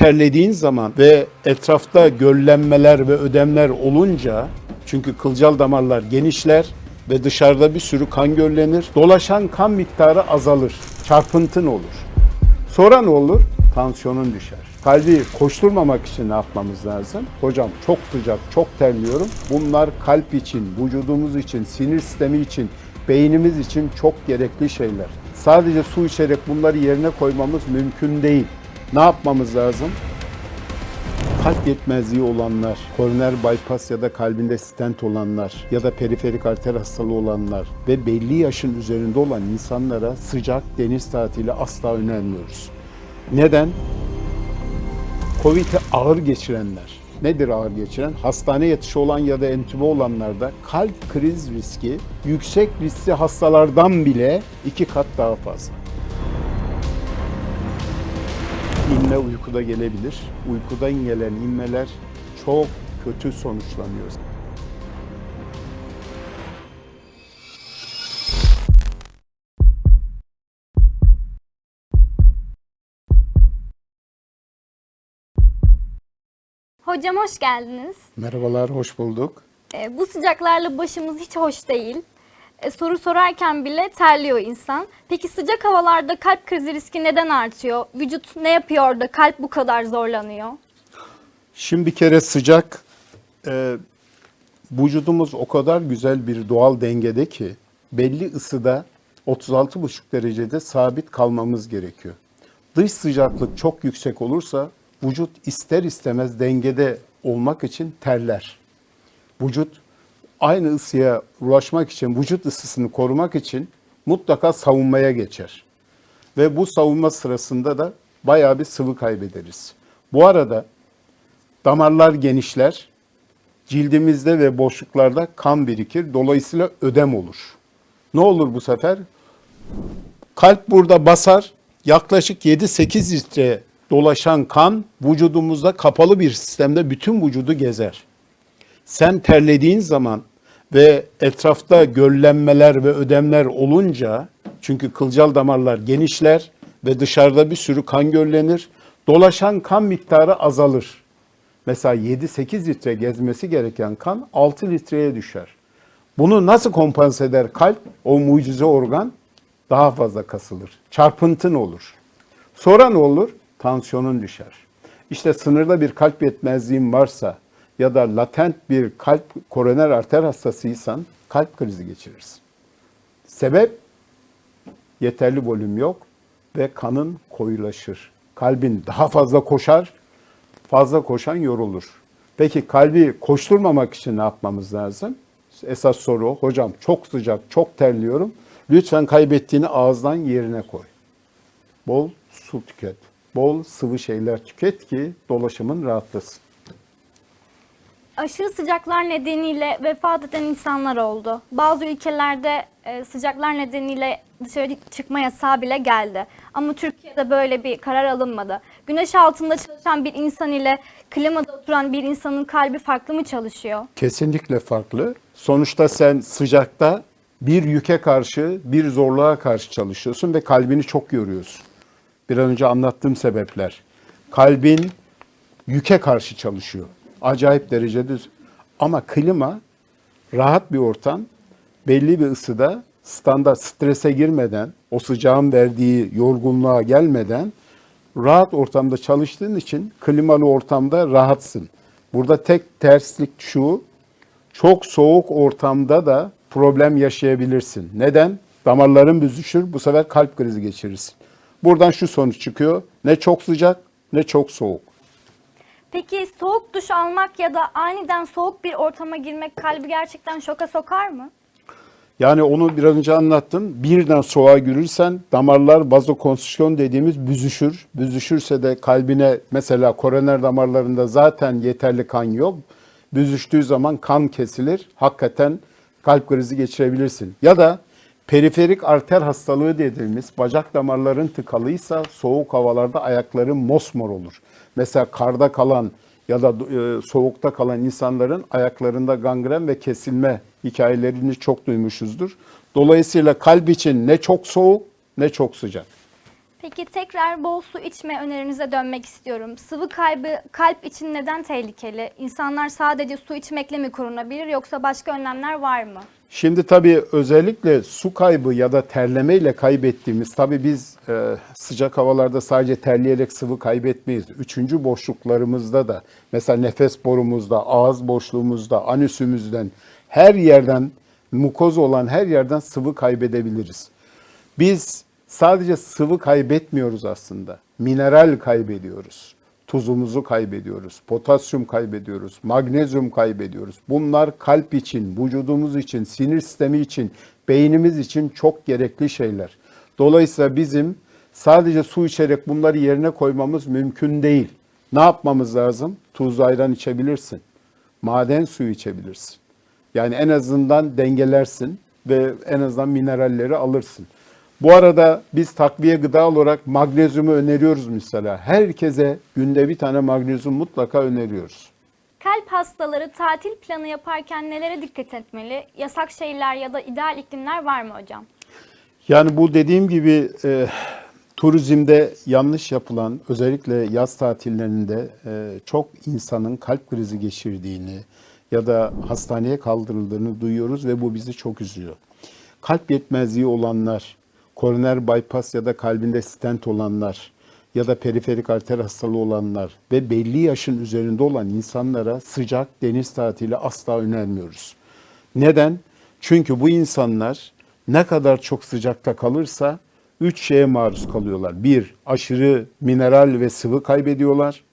terlediğin zaman ve etrafta göllenmeler ve ödemler olunca çünkü kılcal damarlar genişler ve dışarıda bir sürü kan göllenir. Dolaşan kan miktarı azalır. Çarpıntın olur. Sonra ne olur? Tansiyonun düşer. Kalbi koşturmamak için ne yapmamız lazım? Hocam çok sıcak, çok terliyorum. Bunlar kalp için, vücudumuz için, sinir sistemi için, beynimiz için çok gerekli şeyler. Sadece su içerek bunları yerine koymamız mümkün değil. Ne yapmamız lazım? Kalp yetmezliği olanlar, koroner bypass ya da kalbinde stent olanlar ya da periferik arter hastalığı olanlar ve belli yaşın üzerinde olan insanlara sıcak deniz tatili asla önermiyoruz. Neden? Covid'i ağır geçirenler. Nedir ağır geçiren? Hastane yatışı olan ya da entübe olanlarda kalp kriz riski yüksek riskli hastalardan bile iki kat daha fazla. İnme uykuda gelebilir. Uykudan gelen inmeler çok kötü sonuçlanıyor. Hocam hoş geldiniz. Merhabalar, hoş bulduk. Ee, bu sıcaklarla başımız hiç hoş değil. Ee, soru sorarken bile terliyor insan. Peki sıcak havalarda kalp krizi riski neden artıyor? Vücut ne yapıyor da kalp bu kadar zorlanıyor? Şimdi bir kere sıcak, e, vücudumuz o kadar güzel bir doğal dengede ki belli ısıda 36,5 derecede sabit kalmamız gerekiyor. Dış sıcaklık çok yüksek olursa vücut ister istemez dengede olmak için terler. Vücut aynı ısıya ulaşmak için, vücut ısısını korumak için mutlaka savunmaya geçer. Ve bu savunma sırasında da bayağı bir sıvı kaybederiz. Bu arada damarlar genişler, cildimizde ve boşluklarda kan birikir, dolayısıyla ödem olur. Ne olur bu sefer? Kalp burada basar, yaklaşık 7-8 litre dolaşan kan vücudumuzda kapalı bir sistemde bütün vücudu gezer. Sen terlediğin zaman ve etrafta göllenmeler ve ödemler olunca çünkü kılcal damarlar genişler ve dışarıda bir sürü kan göllenir. Dolaşan kan miktarı azalır. Mesela 7-8 litre gezmesi gereken kan 6 litreye düşer. Bunu nasıl kompanse eder kalp? O mucize organ daha fazla kasılır. Çarpıntın olur. Sonra ne olur? Tansiyonun düşer. İşte sınırda bir kalp yetmezliğin varsa ya da latent bir kalp koroner arter hastasıysan kalp krizi geçirirsin. Sebep yeterli volüm yok ve kanın koyulaşır. Kalbin daha fazla koşar, fazla koşan yorulur. Peki kalbi koşturmamak için ne yapmamız lazım? Esas soru. Hocam çok sıcak, çok terliyorum. Lütfen kaybettiğini ağızdan yerine koy. Bol su tüket. Bol sıvı şeyler tüket ki dolaşımın rahatlasın. Aşırı sıcaklar nedeniyle vefat eden insanlar oldu. Bazı ülkelerde e, sıcaklar nedeniyle dışarı çıkma yasağı bile geldi. Ama Türkiye'de böyle bir karar alınmadı. Güneş altında çalışan bir insan ile klimada oturan bir insanın kalbi farklı mı çalışıyor? Kesinlikle farklı. Sonuçta sen sıcakta bir yüke karşı, bir zorluğa karşı çalışıyorsun ve kalbini çok yoruyorsun. Bir an önce anlattığım sebepler. Kalbin yüke karşı çalışıyor. Acayip derecede. Ama klima rahat bir ortam, belli bir ısıda standart strese girmeden, o sıcağın verdiği yorgunluğa gelmeden rahat ortamda çalıştığın için klimalı ortamda rahatsın. Burada tek terslik şu, çok soğuk ortamda da problem yaşayabilirsin. Neden? Damarların büzüşür, bu sefer kalp krizi geçirirsin. Buradan şu sonuç çıkıyor, ne çok sıcak ne çok soğuk. Peki soğuk duş almak ya da aniden soğuk bir ortama girmek kalbi gerçekten şoka sokar mı? Yani onu biraz önce anlattım. Birden soğuğa girirsen damarlar vazokonstrüksiyon dediğimiz büzüşür. Büzüşürse de kalbine mesela koroner damarlarında zaten yeterli kan yok. Büzüştüğü zaman kan kesilir. Hakikaten kalp krizi geçirebilirsin. Ya da periferik arter hastalığı dediğimiz bacak damarların tıkalıysa soğuk havalarda ayakların mosmor olur. Mesela karda kalan ya da e, soğukta kalan insanların ayaklarında gangren ve kesilme hikayelerini çok duymuşuzdur. Dolayısıyla kalp için ne çok soğuk ne çok sıcak. Peki tekrar bol su içme önerinize dönmek istiyorum. Sıvı kaybı kalp için neden tehlikeli? İnsanlar sadece su içmekle mi korunabilir yoksa başka önlemler var mı? Şimdi tabii özellikle su kaybı ya da terlemeyle kaybettiğimiz, tabii biz e, sıcak havalarda sadece terleyerek sıvı kaybetmeyiz. Üçüncü boşluklarımızda da, mesela nefes borumuzda, ağız boşluğumuzda, anüsümüzden, her yerden, mukoz olan her yerden sıvı kaybedebiliriz. Biz sadece sıvı kaybetmiyoruz aslında. Mineral kaybediyoruz. Tuzumuzu kaybediyoruz, potasyum kaybediyoruz, magnezyum kaybediyoruz. Bunlar kalp için, vücudumuz için, sinir sistemi için, beynimiz için çok gerekli şeyler. Dolayısıyla bizim sadece su içerek bunları yerine koymamız mümkün değil. Ne yapmamız lazım? Tuzlu ayran içebilirsin. Maden suyu içebilirsin. Yani en azından dengelersin ve en azından mineralleri alırsın. Bu arada biz takviye gıda olarak magnezyumu öneriyoruz mesela. Herkese günde bir tane magnezyum mutlaka öneriyoruz. Kalp hastaları tatil planı yaparken nelere dikkat etmeli? Yasak şeyler ya da ideal iklimler var mı hocam? Yani bu dediğim gibi e, turizmde yanlış yapılan özellikle yaz tatillerinde e, çok insanın kalp krizi geçirdiğini ya da hastaneye kaldırıldığını duyuyoruz ve bu bizi çok üzüyor. Kalp yetmezliği olanlar, koroner bypass ya da kalbinde stent olanlar ya da periferik arter hastalığı olanlar ve belli yaşın üzerinde olan insanlara sıcak deniz tatili asla önermiyoruz. Neden? Çünkü bu insanlar ne kadar çok sıcakta kalırsa üç şeye maruz kalıyorlar. Bir, aşırı mineral ve sıvı kaybediyorlar.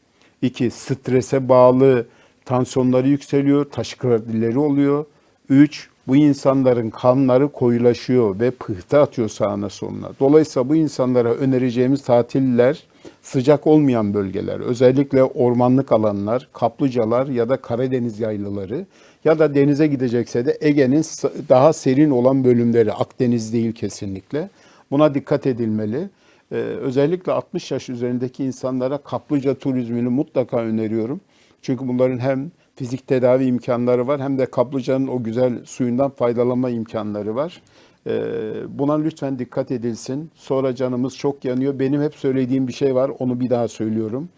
İki, strese bağlı tansiyonları yükseliyor, taşikardileri oluyor. Üç, bu insanların kanları koyulaşıyor ve pıhtı atıyor sağına soluna. Dolayısıyla bu insanlara önereceğimiz tatiller sıcak olmayan bölgeler, özellikle ormanlık alanlar, kaplıcalar ya da Karadeniz yaylaları ya da denize gidecekse de Ege'nin daha serin olan bölümleri, Akdeniz değil kesinlikle. Buna dikkat edilmeli. Ee, özellikle 60 yaş üzerindeki insanlara kaplıca turizmini mutlaka öneriyorum. Çünkü bunların hem fizik tedavi imkanları var hem de kaplıcanın o güzel suyundan faydalanma imkanları var. Ee, buna lütfen dikkat edilsin. Sonra canımız çok yanıyor. Benim hep söylediğim bir şey var. Onu bir daha söylüyorum.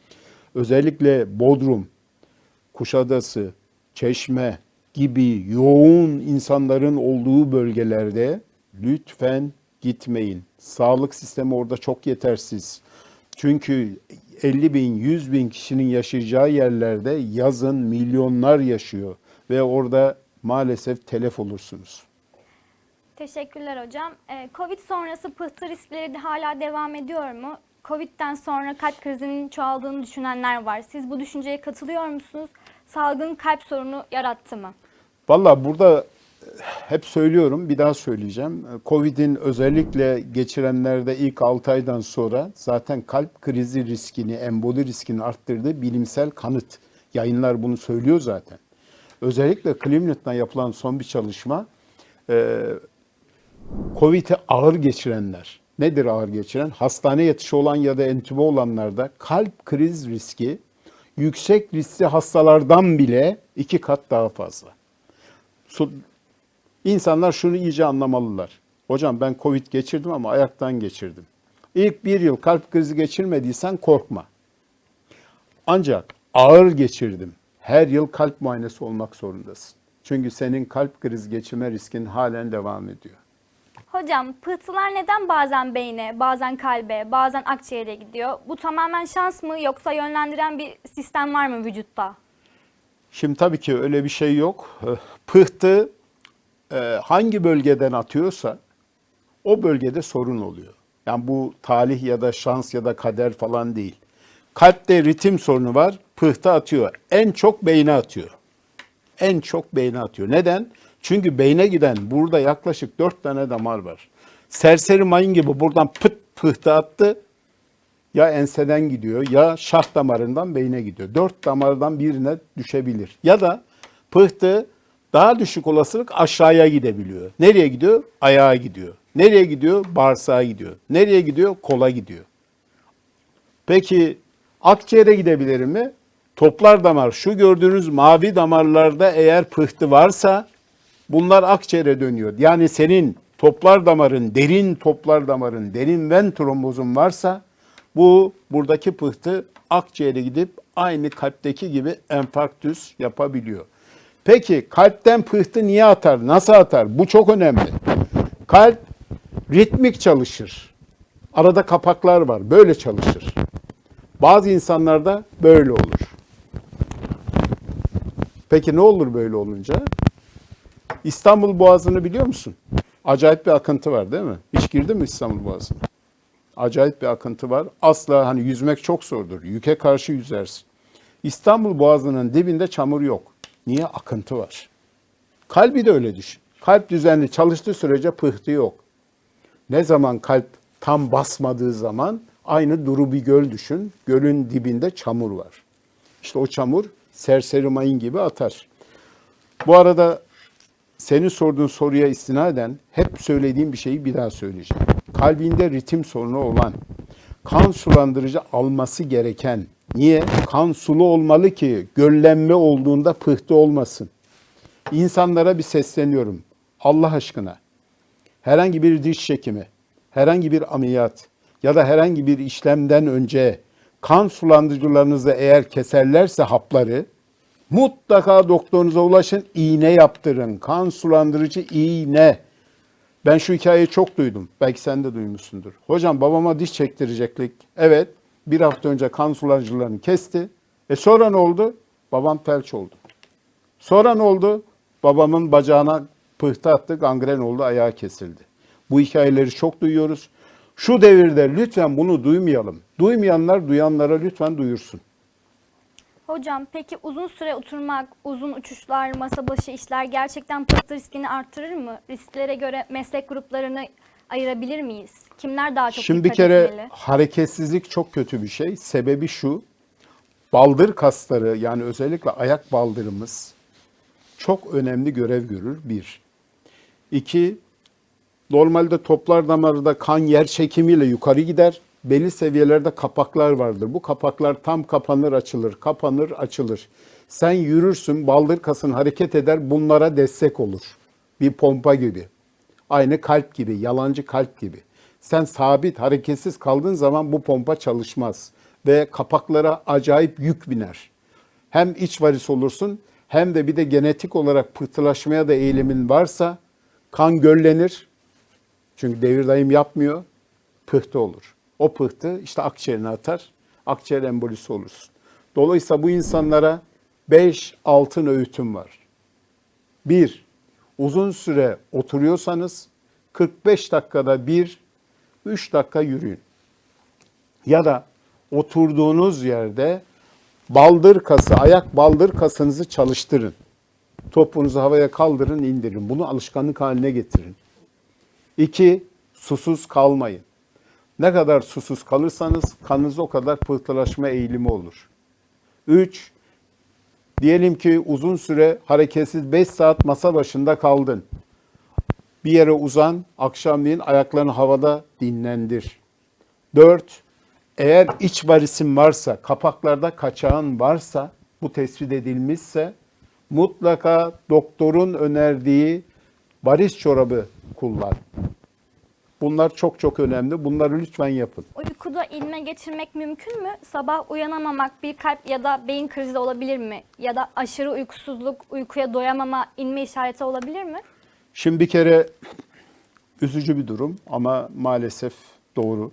Özellikle Bodrum, Kuşadası, Çeşme gibi yoğun insanların olduğu bölgelerde lütfen gitmeyin. Sağlık sistemi orada çok yetersiz. Çünkü 50 bin, 100 bin kişinin yaşayacağı yerlerde yazın milyonlar yaşıyor ve orada maalesef telef olursunuz. Teşekkürler hocam. Ee, Covid sonrası pıhtı riskleri de hala devam ediyor mu? Covid'den sonra kalp krizinin çoğaldığını düşünenler var. Siz bu düşünceye katılıyor musunuz? Salgın kalp sorunu yarattı mı? Valla burada hep söylüyorum, bir daha söyleyeceğim. Covid'in özellikle geçirenlerde ilk 6 aydan sonra zaten kalp krizi riskini, emboli riskini arttırdığı bilimsel kanıt. Yayınlar bunu söylüyor zaten. Özellikle Cleveland'da yapılan son bir çalışma, e, Covid'i ağır geçirenler, nedir ağır geçiren? Hastane yatışı olan ya da entübe olanlarda kalp kriz riski yüksek riskli hastalardan bile iki kat daha fazla. İnsanlar şunu iyice anlamalılar. Hocam ben Covid geçirdim ama ayaktan geçirdim. İlk bir yıl kalp krizi geçirmediysen korkma. Ancak ağır geçirdim. Her yıl kalp muayenesi olmak zorundasın. Çünkü senin kalp krizi geçirme riskin halen devam ediyor. Hocam pıhtılar neden bazen beyne, bazen kalbe, bazen akciğere gidiyor? Bu tamamen şans mı yoksa yönlendiren bir sistem var mı vücutta? Şimdi tabii ki öyle bir şey yok. Pıhtı hangi bölgeden atıyorsa o bölgede sorun oluyor. Yani bu talih ya da şans ya da kader falan değil. Kalpte ritim sorunu var, pıhtı atıyor. En çok beyne atıyor. En çok beyne atıyor. Neden? Çünkü beyne giden burada yaklaşık dört tane damar var. Serseri mayın gibi buradan pıt pıhtı attı. Ya enseden gidiyor ya şah damarından beyne gidiyor. Dört damardan birine düşebilir. Ya da pıhtı daha düşük olasılık aşağıya gidebiliyor. Nereye gidiyor? Ayağa gidiyor. Nereye gidiyor? Bağırsağa gidiyor. Nereye gidiyor? Kola gidiyor. Peki akciğere gidebilir mi? Toplar damar, şu gördüğünüz mavi damarlarda eğer pıhtı varsa bunlar akciğere dönüyor. Yani senin toplar damarın, derin toplar damarın, derin ven trombozun varsa bu buradaki pıhtı akciğere gidip aynı kalpteki gibi enfarktüs yapabiliyor. Peki kalpten pıhtı niye atar? Nasıl atar? Bu çok önemli. Kalp ritmik çalışır. Arada kapaklar var. Böyle çalışır. Bazı insanlarda böyle olur. Peki ne olur böyle olunca? İstanbul Boğazı'nı biliyor musun? Acayip bir akıntı var değil mi? Hiç girdin mi İstanbul Boğazı'na? Acayip bir akıntı var. Asla hani yüzmek çok zordur. Yüke karşı yüzersin. İstanbul Boğazı'nın dibinde çamur yok. Niye? Akıntı var. Kalbi de öyle düşün. Kalp düzenli çalıştığı sürece pıhtı yok. Ne zaman kalp tam basmadığı zaman aynı duru bir göl düşün. Gölün dibinde çamur var. İşte o çamur serseri mayın gibi atar. Bu arada senin sorduğun soruya istinaden hep söylediğim bir şeyi bir daha söyleyeceğim. Kalbinde ritim sorunu olan, kan sulandırıcı alması gereken, niye? Kan sulu olmalı ki göllenme olduğunda pıhtı olmasın. İnsanlara bir sesleniyorum. Allah aşkına herhangi bir diş çekimi, herhangi bir ameliyat ya da herhangi bir işlemden önce kan sulandırıcılarınızı eğer keserlerse hapları mutlaka doktorunuza ulaşın, iğne yaptırın. Kan sulandırıcı iğne. Ben şu hikayeyi çok duydum. Belki sen de duymuşsundur. Hocam babama diş çektireceklik. Evet, bir hafta önce kan sulandırıcılarını kesti. E sonra ne oldu? Babam felç oldu. Sonra ne oldu? Babamın bacağına pıhtı attı, gangren oldu, ayağı kesildi. Bu hikayeleri çok duyuyoruz. Şu devirde lütfen bunu duymayalım. Duymayanlar duyanlara lütfen duyursun. Hocam peki uzun süre oturmak, uzun uçuşlar, masa başı işler gerçekten pıhtı riskini artırır mı? Risklere göre meslek gruplarını ayırabilir miyiz? Kimler daha çok Şimdi bir dikkat kere etmeli? hareketsizlik çok kötü bir şey. Sebebi şu. Baldır kasları yani özellikle ayak baldırımız çok önemli görev görür. Bir. İki, normalde toplar damarında kan yer çekimiyle yukarı gider. Belli seviyelerde kapaklar vardır. Bu kapaklar tam kapanır açılır, kapanır açılır. Sen yürürsün, baldır kasın hareket eder, bunlara destek olur. Bir pompa gibi. Aynı kalp gibi, yalancı kalp gibi. Sen sabit, hareketsiz kaldığın zaman bu pompa çalışmaz ve kapaklara acayip yük biner. Hem iç varis olursun hem de bir de genetik olarak pıhtılaşmaya da eğilimin varsa kan göllenir. Çünkü devir daim yapmıyor. Pıhtı olur. O pıhtı işte akciğerine atar. Akciğer embolisi olursun. Dolayısıyla bu insanlara 5 altın öğütüm var. Bir, uzun süre oturuyorsanız 45 dakikada bir, 3 dakika yürüyün. Ya da oturduğunuz yerde baldır kası, ayak baldır kasınızı çalıştırın. Topunuzu havaya kaldırın, indirin. Bunu alışkanlık haline getirin. İki, susuz kalmayın. Ne kadar susuz kalırsanız kanınız o kadar pıhtılaşma eğilimi olur. Üç, diyelim ki uzun süre hareketsiz 5 saat masa başında kaldın. Bir yere uzan, akşamleyin ayaklarını havada dinlendir. 4. Eğer iç varisin varsa, kapaklarda kaçağın varsa, bu tespit edilmişse mutlaka doktorun önerdiği varis çorabı kullan. Bunlar çok çok önemli. Bunları lütfen yapın. Uykuda inme geçirmek mümkün mü? Sabah uyanamamak bir kalp ya da beyin krizi olabilir mi? Ya da aşırı uykusuzluk, uykuya doyamama inme işareti olabilir mi? Şimdi bir kere üzücü bir durum ama maalesef doğru.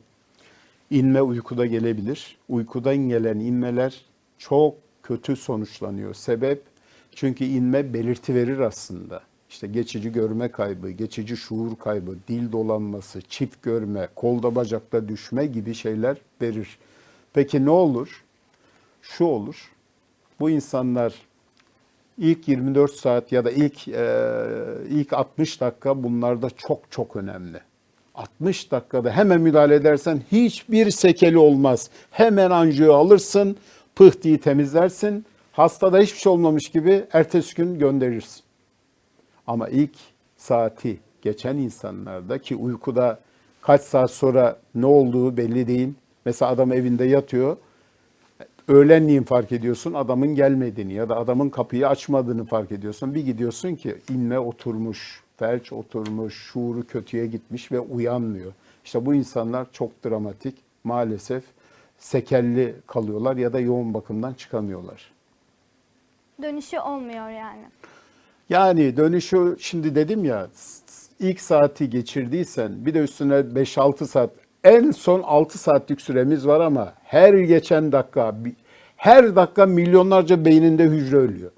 İnme uykuda gelebilir. Uykudan gelen inmeler çok kötü sonuçlanıyor. Sebep çünkü inme belirti verir aslında. İşte geçici görme kaybı, geçici şuur kaybı, dil dolanması, çift görme, kolda bacakta düşme gibi şeyler verir. Peki ne olur? Şu olur. Bu insanlar İlk 24 saat ya da ilk e, ilk 60 dakika bunlarda çok çok önemli. 60 dakikada hemen müdahale edersen hiçbir sekeli olmaz. Hemen anjiyo alırsın, pıhtıyı temizlersin. Hastada hiçbir şey olmamış gibi ertesi gün gönderirsin. Ama ilk saati geçen insanlarda ki uykuda kaç saat sonra ne olduğu belli değil. Mesela adam evinde yatıyor. Öğlenliğin fark ediyorsun adamın gelmediğini ya da adamın kapıyı açmadığını fark ediyorsun. Bir gidiyorsun ki inme oturmuş. felç oturmuş, şuuru kötüye gitmiş ve uyanmıyor. İşte bu insanlar çok dramatik. Maalesef sekelli kalıyorlar ya da yoğun bakımdan çıkamıyorlar. Dönüşü olmuyor yani. Yani dönüşü şimdi dedim ya ilk saati geçirdiysen bir de üstüne 5-6 saat en son 6 saatlik süremiz var ama her geçen dakika her dakika milyonlarca beyninde hücre ölüyor.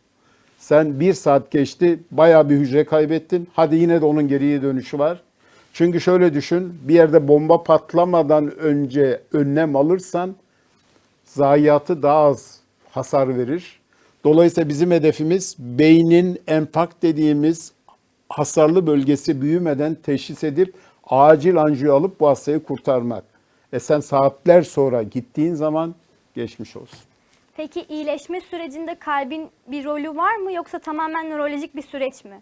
Sen bir saat geçti bayağı bir hücre kaybettin. Hadi yine de onun geriye dönüşü var. Çünkü şöyle düşün bir yerde bomba patlamadan önce önlem alırsan zayiatı daha az hasar verir. Dolayısıyla bizim hedefimiz beynin enfak dediğimiz hasarlı bölgesi büyümeden teşhis edip acil anjiyo alıp bu hastayı kurtarmak. E sen saatler sonra gittiğin zaman geçmiş olsun. Peki iyileşme sürecinde kalbin bir rolü var mı yoksa tamamen nörolojik bir süreç mi?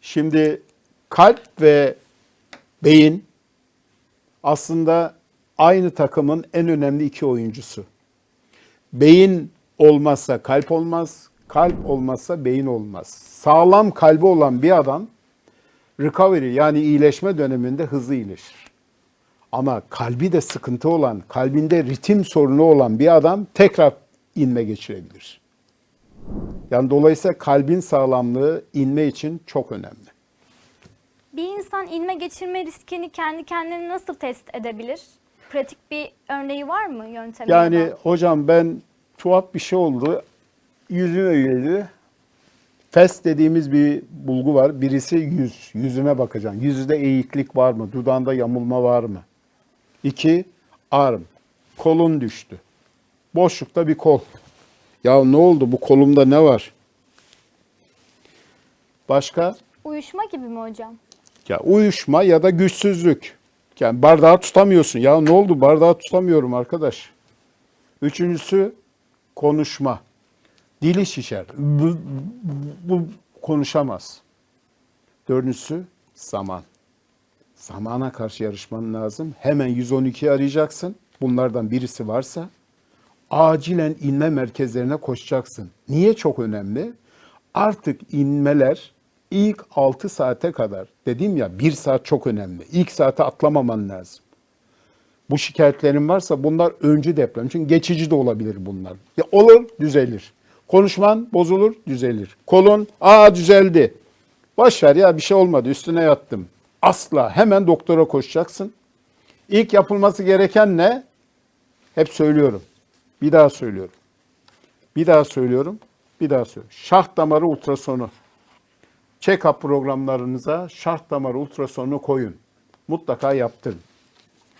Şimdi kalp ve beyin aslında aynı takımın en önemli iki oyuncusu. Beyin olmazsa kalp olmaz, kalp olmazsa beyin olmaz. Sağlam kalbi olan bir adam recovery yani iyileşme döneminde hızlı iyileşir. Ama kalbi de sıkıntı olan, kalbinde ritim sorunu olan bir adam tekrar inme geçirebilir. Yani dolayısıyla kalbin sağlamlığı inme için çok önemli. Bir insan inme geçirme riskini kendi kendine nasıl test edebilir? Pratik bir örneği var mı yöntemi? ya Yani hocam ben tuhaf bir şey oldu. Yüzüme geldi. Fes dediğimiz bir bulgu var. Birisi yüz. Yüzüne bakacaksın. Yüzünde eğiklik var mı? Dudağında yamulma var mı? İki, arm. Kolun düştü. Boşlukta bir kol. Ya ne oldu? Bu kolumda ne var? Başka? Uyuşma gibi mi hocam? Ya uyuşma ya da güçsüzlük. Yani bardağı tutamıyorsun. Ya ne oldu? Bardağı tutamıyorum arkadaş. Üçüncüsü konuşma. Dili şişer. Bu, bu konuşamaz. Dördüncüsü zaman. Zamana karşı yarışman lazım. Hemen 112'yi arayacaksın. Bunlardan birisi varsa acilen inme merkezlerine koşacaksın. Niye çok önemli? Artık inmeler ilk 6 saate kadar dedim ya 1 saat çok önemli. İlk saate atlamaman lazım. Bu şikayetlerin varsa bunlar öncü deprem. Çünkü geçici de olabilir bunlar. Ya olur düzelir. Konuşman bozulur düzelir. Kolun aa düzeldi. Boş ver ya bir şey olmadı üstüne yattım. Asla hemen doktora koşacaksın. İlk yapılması gereken ne? Hep söylüyorum. Bir daha söylüyorum. Bir daha söylüyorum. Bir daha söylüyorum. Şah damarı ultrasonu. Check-up programlarınıza şah damarı ultrasonu koyun. Mutlaka yaptırın.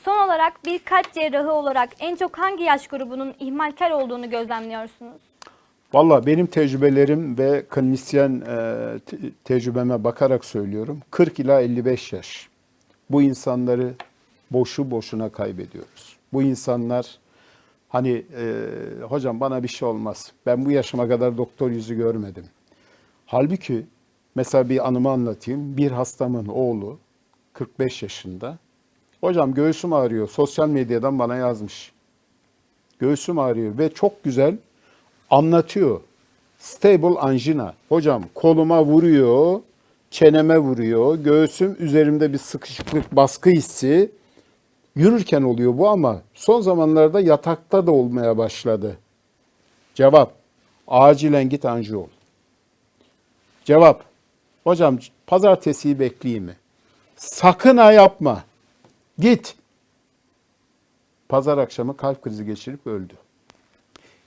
Son olarak bir kalp cerrahı olarak en çok hangi yaş grubunun ihmalkar olduğunu gözlemliyorsunuz? Valla benim tecrübelerim ve klinisyen e, te- tecrübeme bakarak söylüyorum. 40 ila 55 yaş. Bu insanları boşu boşuna kaybediyoruz. Bu insanlar hani e, hocam bana bir şey olmaz. Ben bu yaşıma kadar doktor yüzü görmedim. Halbuki mesela bir anımı anlatayım. Bir hastamın oğlu 45 yaşında. Hocam göğsüm ağrıyor. Sosyal medyadan bana yazmış. Göğsüm ağrıyor ve çok güzel anlatıyor. Stable angina. Hocam koluma vuruyor, çeneme vuruyor, göğsüm üzerimde bir sıkışıklık, baskı hissi. Yürürken oluyor bu ama son zamanlarda yatakta da olmaya başladı. Cevap, acilen git anjiyo ol. Cevap, hocam pazartesiyi bekleyeyim mi? Sakın ha yapma. Git. Pazar akşamı kalp krizi geçirip öldü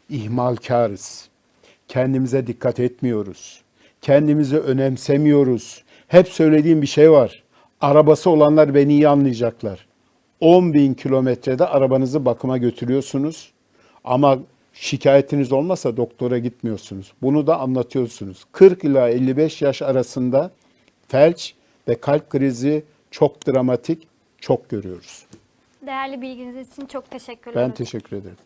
ihmalkarız. Kendimize dikkat etmiyoruz. Kendimizi önemsemiyoruz. Hep söylediğim bir şey var. Arabası olanlar beni iyi anlayacaklar. 10 bin kilometrede arabanızı bakıma götürüyorsunuz. Ama şikayetiniz olmasa doktora gitmiyorsunuz. Bunu da anlatıyorsunuz. 40 ila 55 yaş arasında felç ve kalp krizi çok dramatik, çok görüyoruz. Değerli bilginiz için çok teşekkürler. Ben teşekkür ederim.